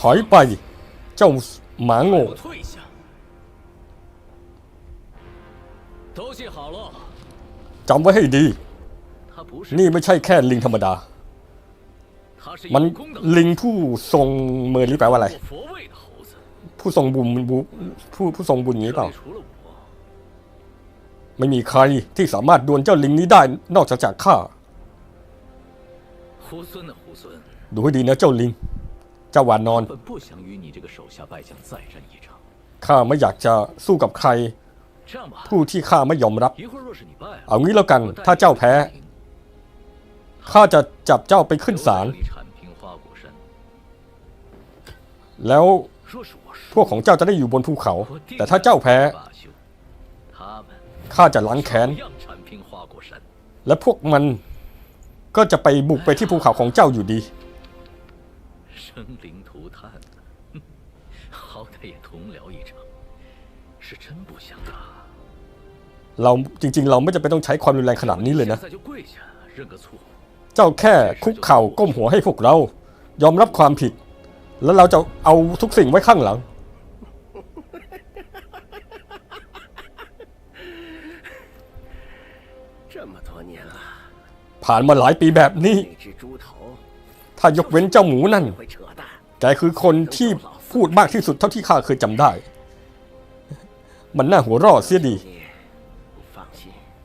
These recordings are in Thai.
ถอยไป เจ้าหมาโง่จำไว้ให้ดี นี่ไม่ใช่แค่ลิงธรรมดา มันลิงผู้ทรงเมรีแปลว่าอะไร ผู้ทรงบุญผู้ผู้ทรงบุญนี้เปล่า ไม่มีใครที่สามารถดวลเจ้าลิงนี้ได้นอกจากจากข้า ดูให้ดีนะเจ้าลิง เจ้าหวานนอน ข้าไม่อยากจะสู้กับใคร ผู้ที่ข้าไม่ยอมรับ เอางี้แล้วกัน ถ้าเจ้าแพ้ ข้าจะจับเจ้าไปขึ้นศาล แล้วพวกของเจ้าจะได้อยู่บนภูเขา แต่ถ้าเจ้าแพ้ ข้าจะล้างแค้น และพวกมันก็จะไปบุกไปที่ภูเขาของเจ้าอยู่ดี 生灵涂炭，哼好歹也同僚一场，是真不想打。 เราจริง ๆ เราไม่จำเป็นต้องใช้ความรุนแรงขนาดนี้เลยนะ 现在就跪下认个错。 เจ้าแค่คุกเข่าก้มหัวให้พวกเรา ยอมรับความผิด แล้วเราจะเอาทุกสิ่งไว้ข้างหลัง 这么多年了， ผ่านมาหลายปีแบบนี้ 那只猪头 ถ้ายกเว้นเจ้าหมูนั่น แกคือคนที่พูดมากที่สุดเท่าที่ข้าเคยจำได้ มันน่าหัวเราะเสียดี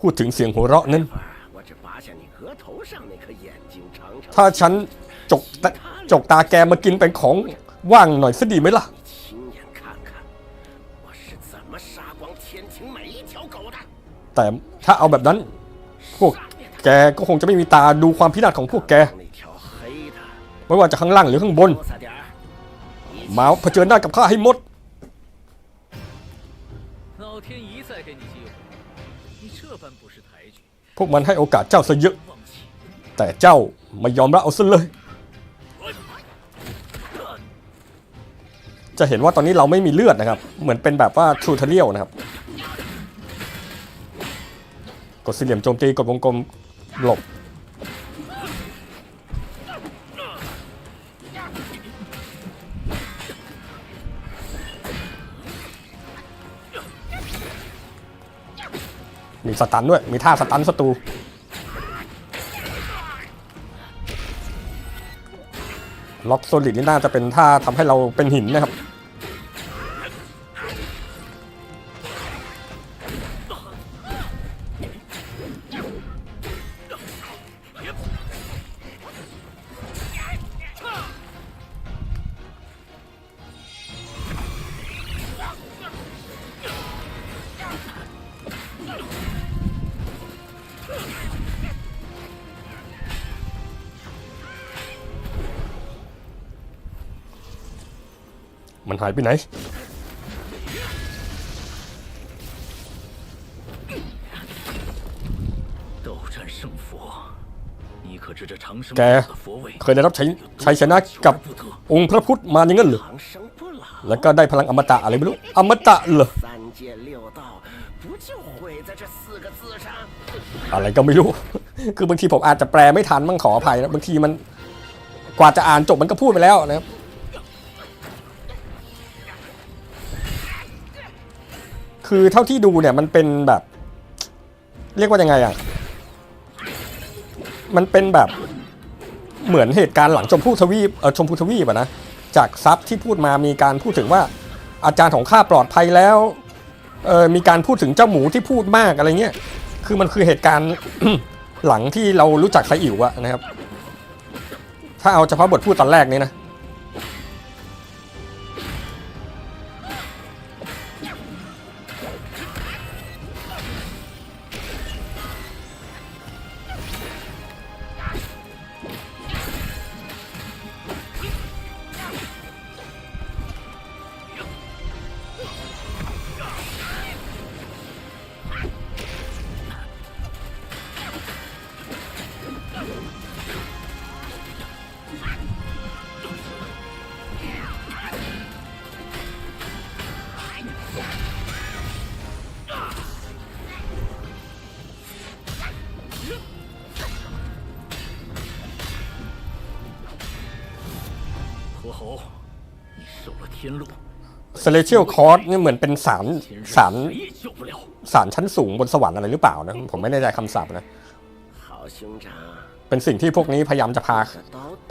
พูดถึงเสียงหัวเราะนั้น ถ้าฉันจกจกตาแกมากินเป็นของว่างหน่อยสิดีไหมล่ะ แต่ถ้าเอาแบบนั้น พวกแกก็คงจะไม่มีตาดูความพินาศของพวกแก ไม่ว่าจะข้างล่างหรือข้างบน มาเผชิญหน้ากับข้าให้หมดพวกมันให้โอกาสเจ้าซะเยอะ แต่เจ้าไม่ยอมรับเอาซะเลย จะเห็นว่าตอนนี้เราไม่มีเลือดนะครับ เหมือนเป็นแบบว่าทูเทเรียลนะครับ กดสี่เหลี่ยมโจมตีกดวงกลมหลบ มีสตันด้วย มีท่าสตันศัตรูล็อกโซลิดนี่น่าจะเป็นท่าทำให้เราเป็นหินนะครับันหายไปไหน แกเคยได้รับชัยช้ชนะกับองค์พระพุทธมาอย่างนั้นหรือแล้วก็ได้พลังอมตะอะไรไม่รู้ อมตะเหรอ อะไรก็ไม่รู้ คือบางทีผมอาจจะแปลไม่ทันมั่งขออภัยนะ บางทีมันกว่าจะอ่านจบมันก็พูดไปแล้วนะครับ คือเท่าที่ดูเนี่ยมันเป็นแบบ เรียกว่ายังไงอะ มันเป็นแบบเหมือนเหตุการณ์หลังชมพู่ทวีปเออชมพูทวีปอะนะจากซับที่พูดมามีการพูดถึงว่าอาจารย์ของข้าปลอดภัยแล้วเออมีการพูดถึงเจ้าหมูที่พูดมากอะไรเงี้ยคือมันคือเหตุการณ์หลังที่เรารู้จักไซอิ๋วอะนะครับ ถ้าเอาเฉพาะบทพูดตอนแรกนี้นะ เซเลเชียลคอร์สนี่เหมือนเป็นสารสารสารชั้นสูงบนสวรรค์อะไรหรือเปล่านะ ผมไม่แน่ใจคำศัพท์นะ เป็นสิ่งที่พวกนี้พยายามจะพา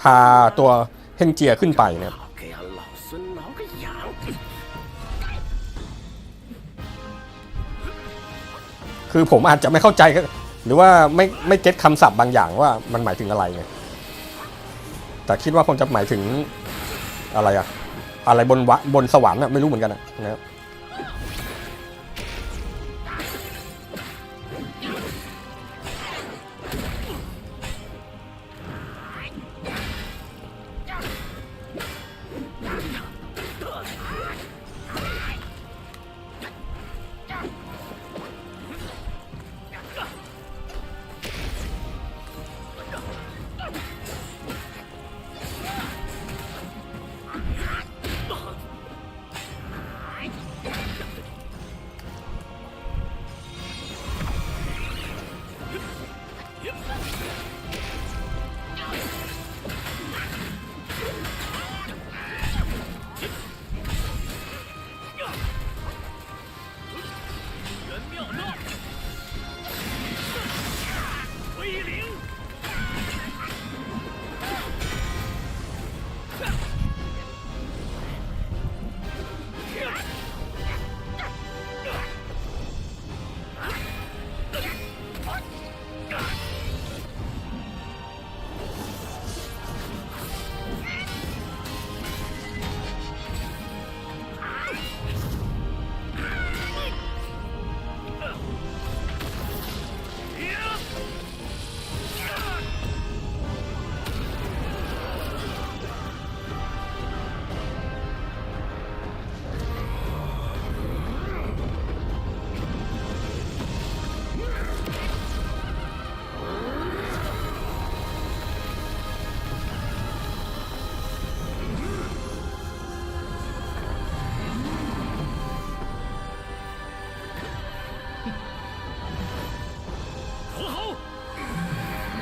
พาตัวเฮนเจียขึ้นไปเนี่ยคือผมอาจจะไม่เข้าใจ หรือว่าไม่ไม่เก็ตคำศัพท์บางอย่างว่ามันหมายถึงอะไรไงแต่คิดว่าคงจะหมายถึงอะไรอะ อะไรบนวะบนสวรรค์อะไม่รู้เหมือนกันอะนะครับ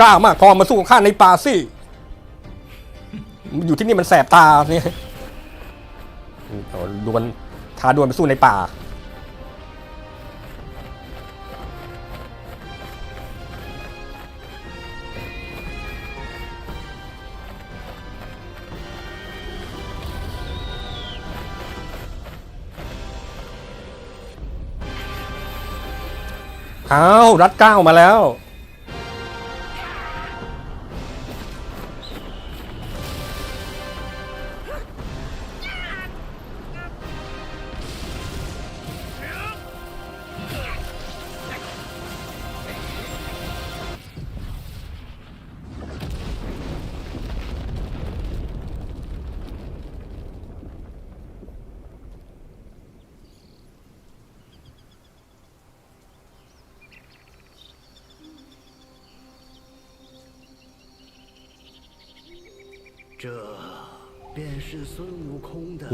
กล้ามากพอมาสู้กับข้าในป่าสิอยู่ที่นี่มันแสบตาเนี่ยดวลท้าดวลไปสู้ในป่า อ้าว รัดเก้ามาแล้ว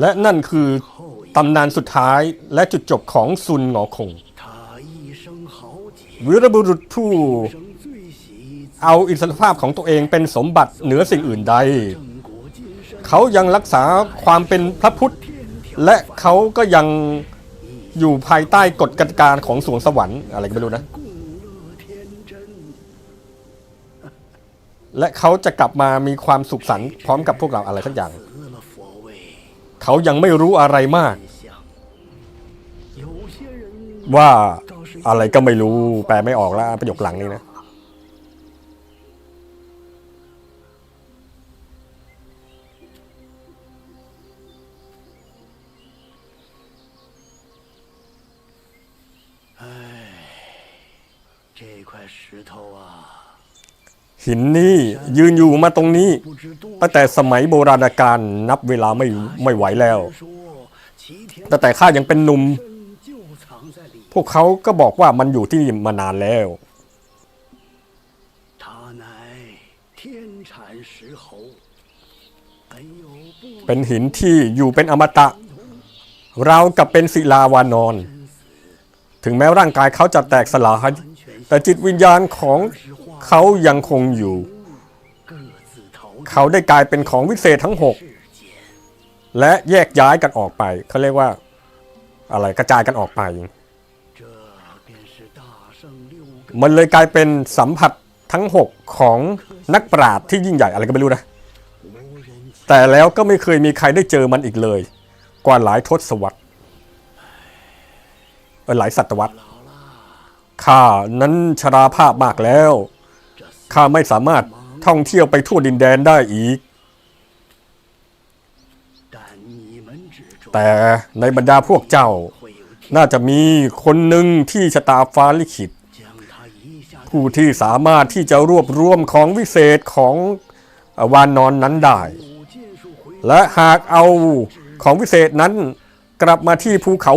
และนั่นคือตำนานสุดท้ายและจุดจบของซุนหงอคงวิรบุรุษผู้เอาอิสรภาพของตัวเองเป็นสมบัติเหนือสิ่งอื่นใด เขายังรักษาความเป็นพระพุทธ และเขาก็ยังอยู่ภายใต้กฎกติกาของสวงสวรรค์อะไรก็ไม่รู้นะ และเขาจะกลับมามีความสุขสันต์พร้อมกับพวกเราอะไรสักอย่าง 得了佛位， เขายังไม่รู้อะไรมาก 真相。有些人 ว่าอะไรก็ไม่รู้แปลไม่ออกแล้วประโยคหลังนี้นะ 这块石头啊， หินนี้ยืนอยู่มาตรงนี้ตั้งแต่สมัยโบราณกาลนับเวลาไม่ไม่ไหวแล้วตั้งแต่ข้ายังเป็นหนุ่ม พวกเขาก็บอกว่ามันอยู่ที่มานานแล้วเป็นหินที่อยู่เป็นอมตะ เรากับเป็นศิลาวานอน ถึงแม้ร่างกายเขาจะแตกสลายแต่จิตวิญญาณของ เขายังคงอยู่ เขาได้กลายเป็นของวิเศษทั้งหกและแยกย้ายกันออกไป เขาเรียกว่า อะไรกระจายกันออกไป มันเลยกลายเป็นสัมผัสทั้งหกของนักปราดที่ยิ่งใหญ่อะไรก็ไม่รู้นะ แต่แล้วก็ไม่เคยมีใครได้เจอมันอีกเลย กว่าหลายทศวรรษหลายศตวรรษข้านั้นชราภาพมากแล้ว ข้าไม่สามารถท่องเที่ยวไปทั่วดินแดนได้อีก แต่ในบรรดาพวกเจ้า น่าจะมีคนหนึ่งที่ชะตาฟ้าลิขิต ผู้ที่สามารถที่จะรวบรวมของวิเศษของวานนอนนั้นได้ และหากเอาของวิเศษนั้นกลับมาที่ภูเขา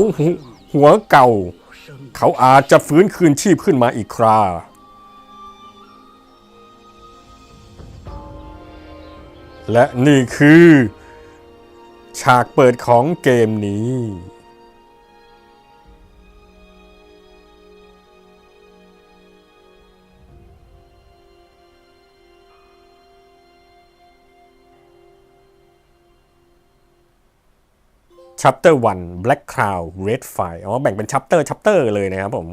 หัวเก่า เขาอาจจะฟื้นคืนชีพขึ้นมาอีกครา และนี่คือ ฉากเปิดของเกมนี้ Chapter 1 Black Cloud Red Fire อ๋อ แบ่งเป็น Chapter Chapter เลยนะครับผม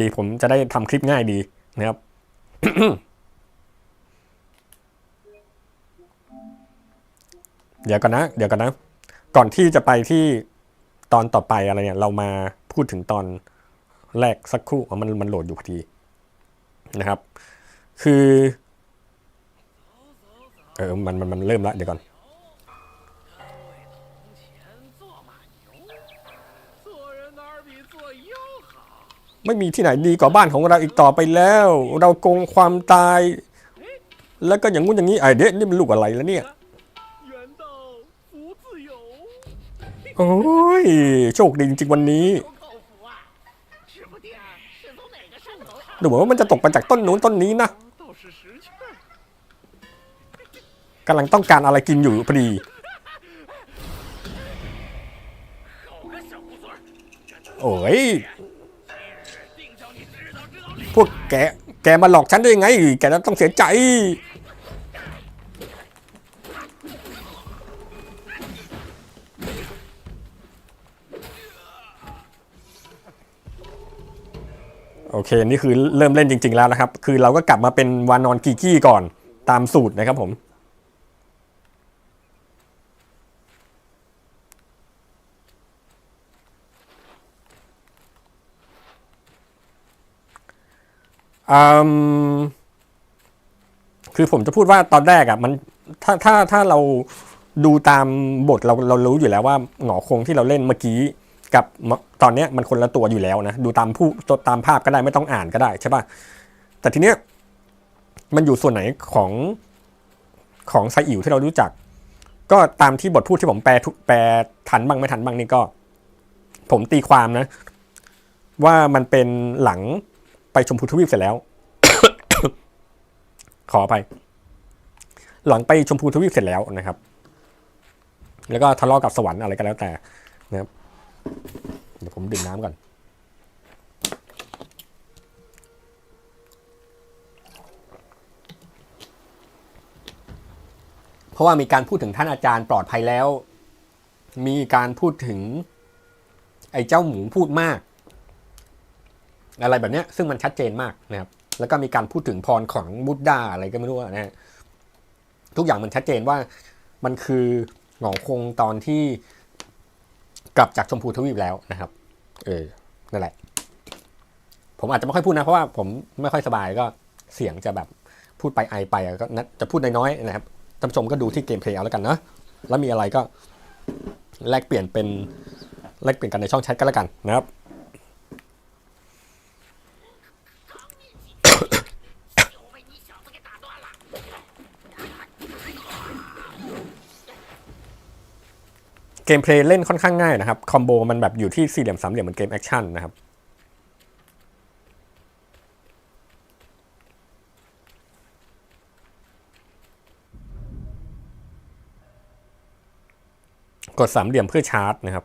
ดีๆ ผมจะได้ทำคลิปง่ายดีนะครับ เดี๋ยวก่อนนะ เดี๋ยวก่อนนะ ก่อนที่จะไปที่ตอนต่อไปอะไรเนี่ย เรามาพูดถึงตอนแรกสักครู่มันมันโหลดอยู่พอดีนะครับ คือเออมันมันมันเริ่มละเดี๋ยวก่อนไม่มีที่ไหนดีกว่าบ้านของเราอีกต่อไปแล้ว เราโกงความตาย แล้วก็อย่างงู้นอย่างนี้ไอ้เด็กนี่มันลูกอะไรแล้วเนี่ย โอ้ย โชคดีจริงวันนี้ดูเหมือนว่ามันจะตกมาจากต้นนู้นต้นนี้นะกำลังต้องการอะไรกินอยู่พอดี โอ้ย พวกแก แกมาหลอกฉันได้ยังไง แกจะต้องเสียใจ เคนี่คือเริ่มเล่นจริง ๆ แล้วนะครับ คือเราก็กลับมาเป็นวานอนกีกี้ก่อนตามสูตรนะครับผมอืมคือผมจะพูดว่าตอนแรกอะมันถ้าถ้าถ้าเราดูตามบทเราเรารู้อยู่แล้วว่าหงอคงที่เราเล่นเมื่อกี้ กับตอนนี้มันคนละตัวอยู่แล้วนะดูตามผู้ตามภาพก็ได้ไม่ต้องอ่านก็ได้ใช่ป่ะแต่ทีเนี้ยมันอยู่ส่วนไหนของของไซอิ๋วที่เรารู้จัก ก็ตามที่บทพูดที่ผมแปลแปลทันบ้างไม่ทันบ้างนี่ก็ ผมตีความนะ ว่ามันเป็นหลังไปชมพูทวีปเสร็จแล้ว ขอไป หลังไปชมพูทวีปเสร็จแล้วนะครับ แล้วก็ทะเลาะกับสวรรค์อะไรก็แล้วแต่นะครับ เดี๋ยวผมดื่มน้ำก่อน เพราะว่ามีการพูดถึงท่านอาจารย์ปลอดภัยแล้ว มีการพูดถึง ไอ้เจ้าหมูพูดมาก อะไรแบบเนี้ยซึ่งมันชัดเจนมากนะครับ แล้วก็มีการพูดถึงพรของบุตดาอะไรก็ไม่รู้นะฮะทุกอย่างมันชัดเจนว่ามันคือหงอคงตอนที่ กลับจากชมพูทวีปแล้วนะครับ เออ นั่นแหละ ผมอาจจะไม่ค่อยพูดนะ เพราะว่าผมไม่ค่อยสบายก็เสียงจะแบบพูดไปไอไปก็จะพูดน้อยๆนะครับท่านผู้ชมก็ดูที่เกมเพลย์เอาแล้วกันนะแล้วมีอะไรก็แลกเปลี่ยนเป็นแลกเปลี่ยนกันในช่องแชทก็แล้วกันนะครับ เกมเพลย์เล่นค่อนข้างง่ายนะครับ คอมโบมันแบบอยู่ที่สี่เหลี่ยมสามเหลี่ยมเหมือนเกมแอคชั่นนะครับกดสามเหลี่ยมเพื่อชาร์จนะครับ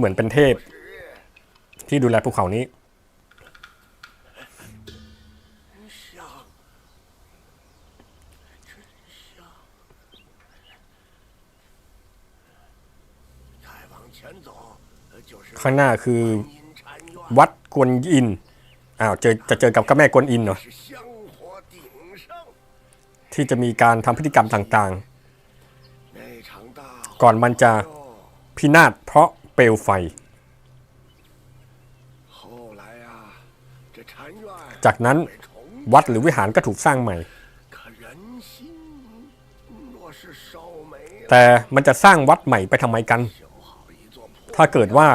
เหมือนเป็นเทพ ที่ดูแลภูเขานี้ ข้างหน้าคือวัดกวนอิน อ้าวเจอจะเจอกับก้าแม่กวนอินเหรอที่จะมีการทำพฤติกรรมต่างๆ ก่อนมันจะพินาศเพราะ เปลวไฟ จากนั้นวัดหรือวิหารก็ถูกสร้างใหม่ แต่มันจะสร้างวัดใหม่ไปทำไมกัน ถ้าเกิดว่า